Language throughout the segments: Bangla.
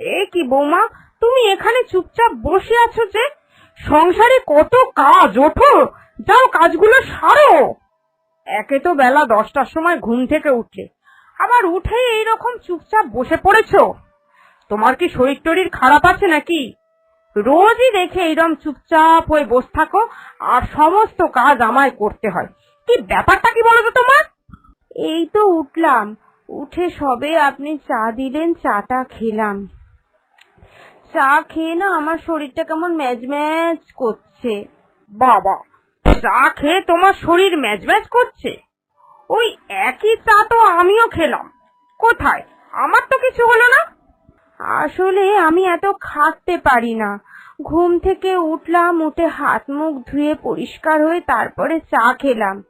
এ কি বৌমা, তুমি এখানে চুপচাপ বসে আছো যে? সংসারে কত কাজ, ওঠো, যাও কাজগুলো সারো। একে তো বেলা দশটার সময় ঘুম থেকে উঠে আবার উঠে এইরকম চুপচাপ বসে পড়েছ। তোমার কি শরীর টরীর খারাপ আছে নাকি? রোজই দেখে এইরকম চুপচাপ হয়ে বসে থাকো, আর সমস্ত কাজ আমায় করতে হয়। কি ব্যাপারটা কি বলো তো তোমার? এই তো উঠলাম, উঠে সবে আপনি চা দিলেন, চাটা খেলাম। চা খেয়ে না আমার শরীরটা কেমন ম্যাজ ম্যাজ করছে। বাবা চা খেয়ে তোমার শরীর ম্যাজ ম্যাজ করছে? ওই একই চা তো আমিও খেলাম। কোথায়? আমার তো কিছু হলো না। আসলে আমি এত খাটতে পারি না। ঘুম থেকে উঠলাম উঠে হাত মুখ ধুয়ে পরিষ্কার হয়ে তারপরে চা খেলাম।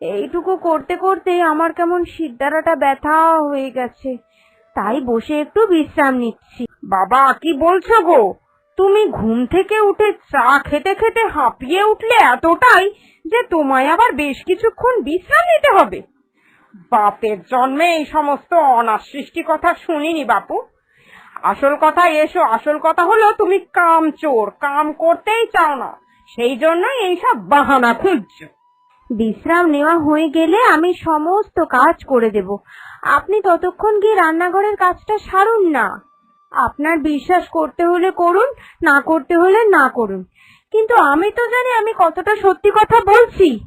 এইটুকু করতে করতে আমার কেমন শিরদাঁড়াটা ব্যথা হয়ে গেছে। তাই বসে একটু বিশ্রাম নিচ্ছি। বাবা, কি বলছো গো? তুমি ঘুম থেকে উঠে চা খেতে খেতে হাঁপিয়ে উঠলে এতটাই যে তোমায় আবার বেশ কিছুক্ষণ বিশ্রাম নিতে হবে। বাপের জন্মে এই সমস্ত অনার সৃষ্টি কথা শুনিনি বাপু। আসল কথা এসো, আসল কথা হলো তুমি কাম চোর, কাম করতেই চাও না। সেই জন্যই এইসব বাহানা খুঁজছো। বিশ্রাম নেওয়া হয়ে গেলে আমি সমস্ত কাজ করে দেব। আপনি ততক্ষণ গিয়ে রান্নাঘরের কাজটা সারুন না। আপনার বিশ্বাস করতে হলে করুন, না করতে হলে না করুন। কিন্তু আমি তো জানি আমি কতটা সত্যি কথা বলছি।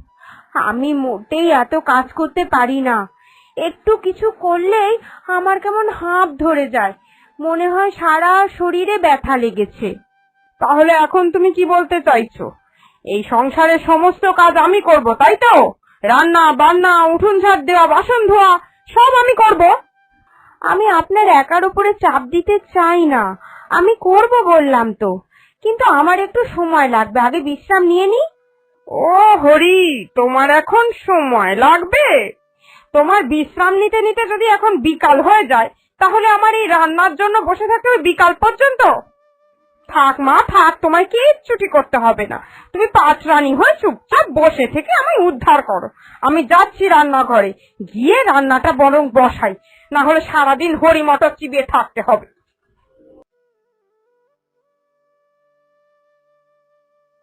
আমি মোটেই এত কাজ করতে পারি না। একটু কিছু করলেই আমার কেমন হাঁপ ধরে যায়। মনে হয় সারা শরীরে ব্যথা লেগেছে। তাহলে এখন তুমি কি বলতে চাইছো? এই সংসারের সমস্ত কাজ আমি করব তাই তো? রান্না বান্না উঠুন ঝাড় দেওয়া বাসন ধোয়া সব আমি করব। আমি আপনার একার উপরে চাপ দিতে চাই না। আমি করব বললাম তো। কিন্তু আমার একটু সময় লাগবে আগে বিশ্রাম নিয়ে নি ও হরি তোমার এখন সময় লাগবে? তোমার বিশ্রাম নিতে নিতে যদি এখন বিকাল হয়ে যায় তাহলে আমার এই রান্নার জন্য বসে থাকতে হবে বিকাল পর্যন্ত। থাক মা, থাক, তোমায় কিচ্ছুটি করতে হবে না। তুমি পাঁচ রানী হয়ে চুপচাপ বসে থেকে আমায় উদ্ধার করো। আমি যাচ্ছি রান্নাঘরে, গিয়ে রান্নাটা বরং বসাই। না হলে সারাদিন হরি মটর চিবিয়ে থাকতে হবে।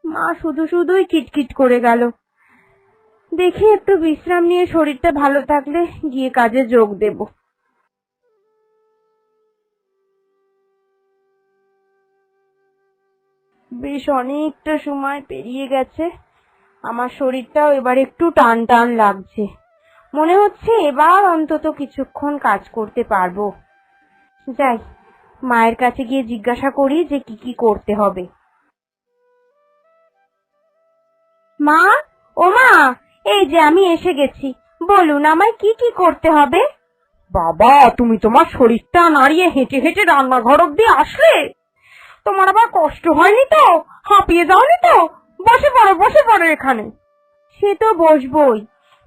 মা শুধু শুধুই কিটকিট করে গেল। দেখি একটু বিশ্রাম নিয়ে শরীরটা ভালো থাকলে গিয়ে কাজে যোগ দেবো। বেশ অনেকটা সময় পেরিয়ে গেছে। আমার শরীরটাও এবার একটু টান টান লাগছে। মনে হচ্ছে এবার অন্তত কিছুক্ষণ কাজ করতে পারব। যাই, মায়ের কাছে গিয়ে জিজ্ঞাসা করি যে কি কি করতে হবে। মা? ও মা, এই যে আমি এসে গেছি। বলুন, আমায় কি কি করতে হবে? বাবা, তুমি তোমার শরীরটা নাড়িয়ে হেঁটে হেঁটে রান্নাঘর অব্দি আসলে? তোমার আবার কষ্ট হয়নি তো? হাঁপিয়ে যাওনি তো? বসে পড়ো বসে পড়ো এখানে। সে তো বসবই।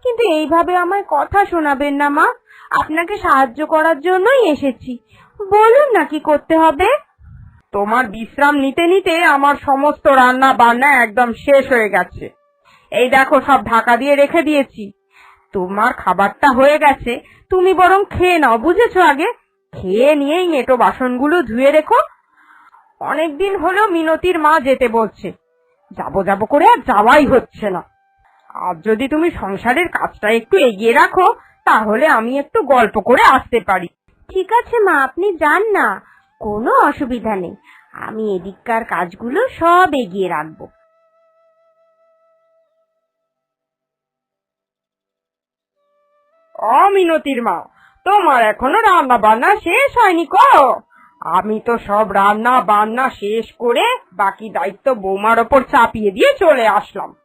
কিন্তু এইভাবে আমায় কথা শোনাবেন না, মা। আপনাকে সাহায্য করার জন্যই এসেছি। বলুন না কি করতে হবে। তোমার বিশ্রাম নিতে নিতে আমার সমস্ত রান্না বান্না একদম শেষ হয়ে গেছে। এই দেখো, সব ঢাকা দিয়ে রেখে দিয়েছি। তোমার খাবারটা হয়ে গেছে। তুমি বরং খেয়ে নাও, বুঝেছ আগে? খেয়ে নিয়েই এঁটো বাসনগুলো ধুয়ে রেখো। অনেকদিন হলো মিনতির মা যেতে বলছে। যাব যাব করে আর যাওয়াই হচ্ছে না। আর যদি তুমি সংসারের কাজটা একটু এগিয়ে রাখো তাহলে আমি একটু গল্প করে আসতে পারি। ঠিক আছে মা আপনি যান না। কোনো অসুবিধা নেই। আমি এদিককার কাজগুলো সব এগিয়ে রাখব। অমিনতির মা তোমার এখনও রান্না বান্না শেষ হয়নি কো? আমি তো সব রান্না বান্না শেষ করে বাকি দায়িত্ব বৌমার ওপর চাপিয়ে দিয়ে চলে আসলাম।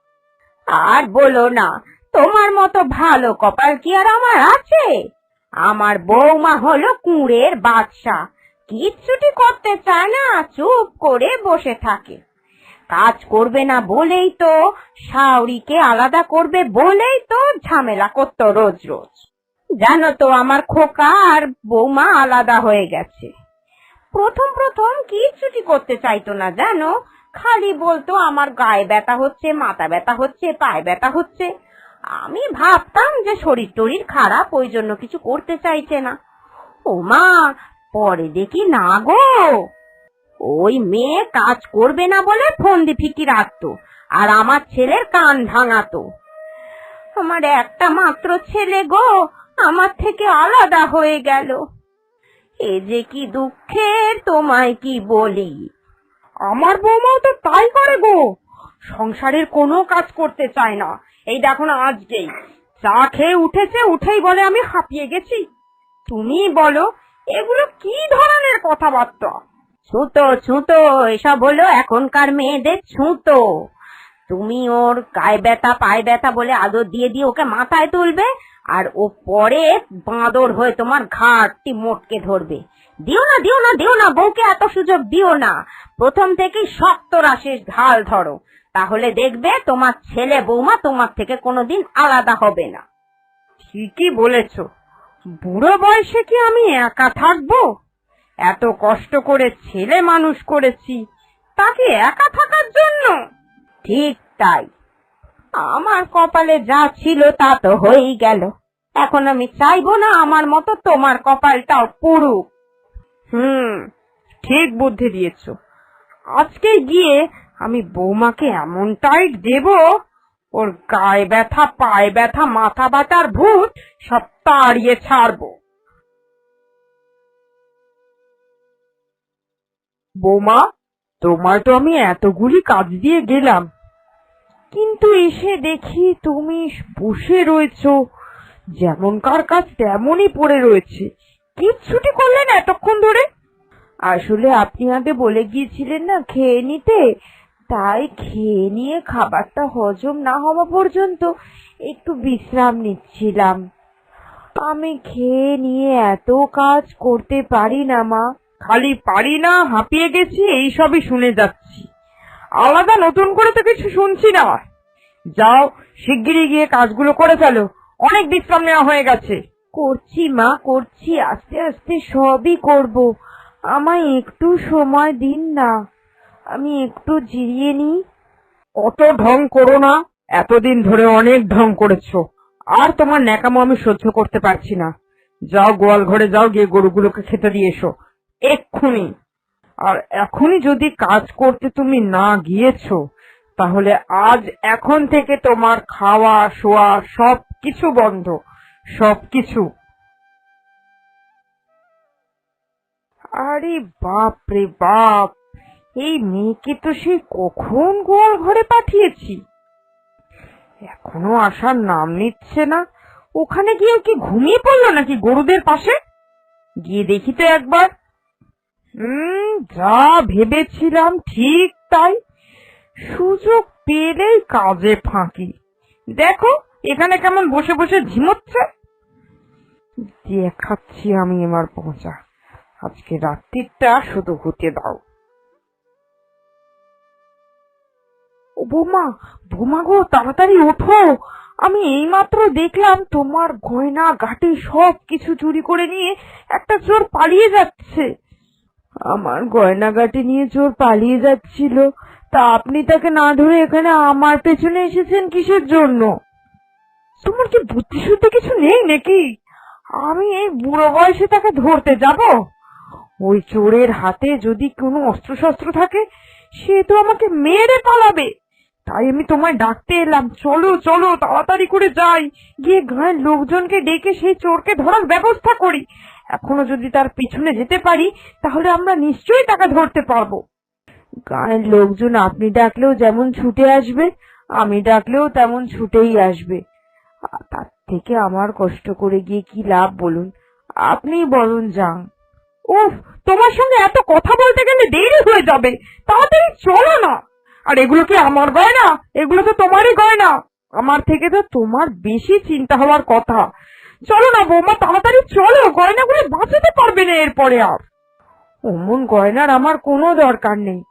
আর বলো না, তোমার মতো ভালো কপাল কি আর আমার আছে? আমার বৌমা হলো কুঁড়ের বাদশা, কিচ্ছুটি করতে চায় না, চুপ করে বসে থাকে। কাজ করবে না বলেই তো, শাওরিকে আলাদা করবে বলেই তো ঝামেলা করতো রোজ রোজ। জানো তো আমার খোকা আর বৌমা আলাদা হয়ে গেছে। প্রথম প্রথম কিচ্ছুটি করতে চাইতো না, জানো? খালি বলতো, আমার গায়ে ব্যথা হচ্ছে, মাথা ব্যথা হচ্ছে, পায়ে ব্যথা হচ্ছে। আমি ভাবতাম যে শরীর টরীর খারাপ, ওই জন্য কিছু করতে চাইছে না। ও মা, পরে দেখি না গো। ওই মেয়ে কাজ করবে না বলে ফন্দি ফিকি রাখতো, আর আমার ছেলের কান ভাঙাতো। আমার একটা মাত্র ছেলে গো, আমার থেকে আলাদা হয়ে গেল। এ যে কি দুঃখের তোমায় কি বলি? আমার বৌমাও তো তাই করে গো। সংসারের কোনো কাজ করতে চায় না। এই দেখো না আজকেই। চা খেয়ে উঠেছে, উঠেই বলে আমি হাঁপিয়ে গেছি। তুমি বলো, এগুলো কি ধরনের কথাবার্তা? ছুতো ছুতো, এসব হলো এখনকার মেয়েদের ছুতো। তুমি ওর গায়ে ব্যথা, পায়ে ব্যথা বলে আদর দিয়ে দিয়ে ওকে মাথায় তুলবে আর ও পরে বাঁদর হয়ে তোমার ঘাটটি মোটকে ধরবে। দিও না দিও না দিও না, বউকে এত সুযোগ দিও না। প্রথম থেকেই শক্ত রাশের ঢাল ধরো। তাহলে দেখবে তোমার ছেলে বৌমা তোমার থেকে কোনোদিন আলাদা হবে না। ঠিকই বলেছ। বুড়ো বয়সে কি আমি একা থাকব? এত কষ্ট করে ছেলে মানুষ করেছি, তাকে একা থাকার জন্য? ঠিক তাই। আমার কপালে যা ছিল তা তো হয়েই গেল। এখন আমি চাইব না আমার মতো তোমার কপালটাও পুরুক হুম, ঠিক বুদ্ধি দিয়েছ। আজকে গিয়ে আমি বৌমাকে এমন টাইট দেব, ওর গায়ে ব্যথা, পায়ে ব্যথা, মাথা ব্যথার ভূত সব তাড়িয়ে ছাড়বো। বৌমা, তোমার তো আমি এতগুলি কাজ দিয়ে গেলাম। কিন্তু এসে দেখি তুমি বসে রয়েছো। যেমনকার কাজ তেমনই পড়ে রয়েছে। কিচ্ছুটি করলেন এতক্ষণ ধরে? আসলে আপনি আগে বলে গিয়েছিলেন না খেয়ে নিতে? তাই খেয়ে নিয়ে খাবারটা হজম না হওয়া পর্যন্ত একটু বিশ্রাম নিচ্ছিলাম। আমি খেয়ে নিয়ে এত কাজ করতে পারি না, মা। খালি পারি না, হাঁপিয়ে গেছি, এই সবই শুনে যাচ্ছি। আলাদা নতুন করে তো কিছু শুনছি না। যাও, শিগগিরই গিয়ে কাজগুলো করে ফেলো। অনেক বিশ্রাম নেওয়া হয়ে গেছে। করছি মা করছি। আস্তে আস্তে সবই করব। আমায় একটু সময় দিন না। আমি একটু জিরিয়ে নিই। অত ঢং করো না। এতদিন ধরে অনেক ঢং করেছ। আর তোমার ন্যাকামো আমি সহ্য করতে পারছি না। যাও গোয়াল ঘরে যাও গিয়ে গরুগুলোকে খেতে দিয়ে এসো। এক্ষুনি। আর এখনই যদি কাজ করতে তুমি না গিয়েছো তাহলে আজ এখন থেকে তোমার খাওয়া শোয়া সব কিছু বন্ধ সব কিছু আরে বাপ রে বাপ, এই মেয়েকে তো সেই কখন গোয়াল ঘরে পাঠিয়েছি? এখনও আসার নাম নিচ্ছে না। ওখানে গিয়ে কি ঘুমিয়ে পড়ল নাকি গরুদের পাশে? গিয়ে দেখি তো একবার। হুম যা ভেবেছিলাম ঠিক তাই। সুযোগ পেলেই কাজে ফাঁকি। দেখো এখানে কেমন বসে বসে ঝিমোচ্ছে দেখাচ্ছি আমি এবার পৌঁছা আজকে রাত্রিটা শুধু হতে দাও। ও বৌমা বৌমা গো, তাড়াতাড়ি ওঠো। আমি এইমাত্র দেখলাম তোমার গয়না, গাটি সব কিছু চুরি করে নিয়ে একটা চোর পালিয়ে যাচ্ছে। আমার গয়না গয়নাগাটি নিয়ে চোর পালিয়ে যাচ্ছিল। তা আপনি তাকে না ধরে এখানে আমার পেছনে এসেছেন কিসের জন্য? তোমার কি বুদ্ধি শুদ্ধি কিছু নেই নাকি? আমি এই বুড়ো বয়সে তাকে ধরতে যাব। ওই চোরের হাতে যদি কোনো অস্ত্র শস্ত্র থাকে, সে তো আমাকে মেরে পালাবে। তাই আমি তোমায় ডাকতে এলাম। চলো চলো, তাড়াতাড়ি করে যাই। গিয়ে গায়ের লোকজনকে ডেকে সেই চোরকে ধরার ব্যবস্থা করি। এখনও যদি তার পিছনে যেতে পারি, তাহলে আমরা নিশ্চয়ই তাকে ধরতে পারব। গায়ের লোকজন, আপনি ডাকলেও যেমন ছুটে আসবে, আমি ডাকলেও তেমন ছুটেই আসবে। তার থেকে আমার কষ্ট করে গিয়ে কি লাভ বলুন? আপনি বলুন যান। উফ, তোমার সঙ্গে এত কথা বলতে গেলে দেরি হয়ে যাবে। তাড়াতাড়ি চলো না। আর এগুলো কি আমার গয়না? এগুলো তো তোমারই গয়না। আমার থেকে তো তোমার বেশি চিন্তা হওয়ার কথা। চলো না বৌমা, তাড়াতাড়ি চলো। গয়নাগুলো বাঁচাতে পারবে না এরপরে আর। অমন গয়নার আমার কোনো দরকার নেই।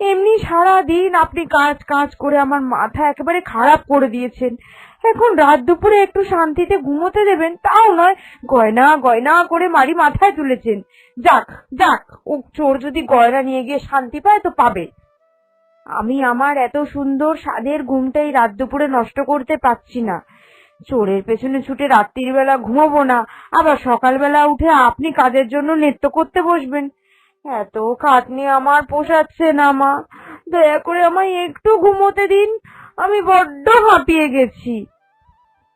এমনি সারা দিন আপনি কাজ কাজ করে আমার মাথা একেবারে খারাপ করে দিয়েছেন। এখন রাত দুপুরে একটু শান্তিতে ঘুমোতে দেবেন, তাও নয়, গয়না গয়না করে মারি মাথায় তুলেছেন। যাক যাক, ও চোর যদি গয়না নিয়ে গিয়ে শান্তি পায় তো পাবে। আমি আমার এত সুন্দর স্বাদের ঘুমটাই রাত দুপুরে নষ্ট করতে পারছি না। চোরের পেছনে ছুটে রাত্রির বেলা ঘুমাবো না, আবার সকালবেলা উঠে আপনি কাজের জন্য নৃত্য করতে বসবেন। এত খাটনি আমার পোষাচ্ছে না, মা। দয়া করে আমায় একটু ঘুমোতে দিন, আমি বড্ড হাঁপিয়ে গেছি।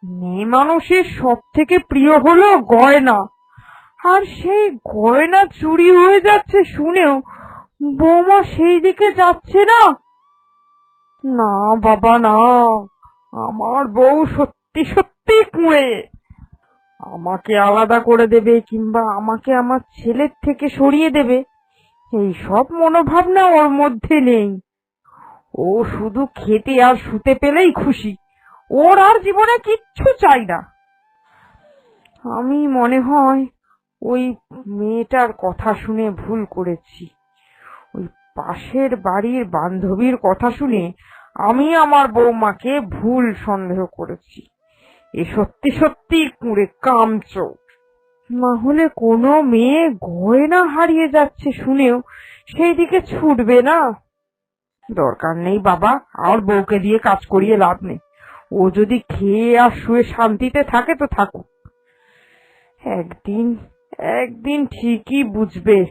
মেয়ে মানুষের সব থেকে প্রিয় হলো গয়না। আর সেই গয়না চুরি হয়ে যাচ্ছে শুনেও বৌমা সেই দিকে যাচ্ছে না। না, বাবা, না। আমার বউ সত্যি সত্যি কুঁড়ে। আমাকে আলাদা করে দেবে কিংবা আমাকে আমার ছেলের থেকে সরিয়ে দেবে, এই সব মনোভাবনা ওর মধ্যে নেই। ও শুধু খেতে আর শুতে পেলেই খুশি। ওর আর জীবনে কিচ্ছু চাই না। আমি মনে হয় ওই মেয়েটার কথা শুনে ভুল করেছি। ওই পাশের বাড়ির বান্ধবীর কথা শুনে আমি আমার বৌমাকে ভুল সন্দেহ করেছি। এ সত্যি সত্যি কুঁড়ে কামচোর না হলে কোনো মেয়ে গয়না হারিয়ে যাচ্ছে শুনেও সেই দিকে ছুটবে না। দরকার নেই বাবা, আর বউকে দিয়ে কাজ করিয়ে লাভ নেই। ও যদি খেয়ে আর শুয়ে শান্তিতে থাকে তো থাকুক। একদিন একদিন ঠিকই বুঝবে।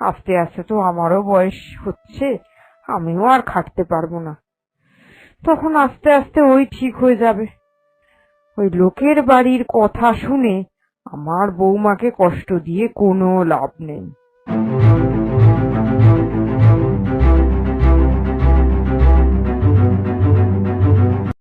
আস্তে আস্তে তো আমারও বয়স হচ্ছে, আমিও আর খাটতে পারব না। তখন আস্তে আস্তে ওই ঠিক হয়ে যাবে। ওই লোকের বাড়ির কথা শুনে আমার বৌমাকে কষ্ট দিয়ে কোনো লাভ নেই।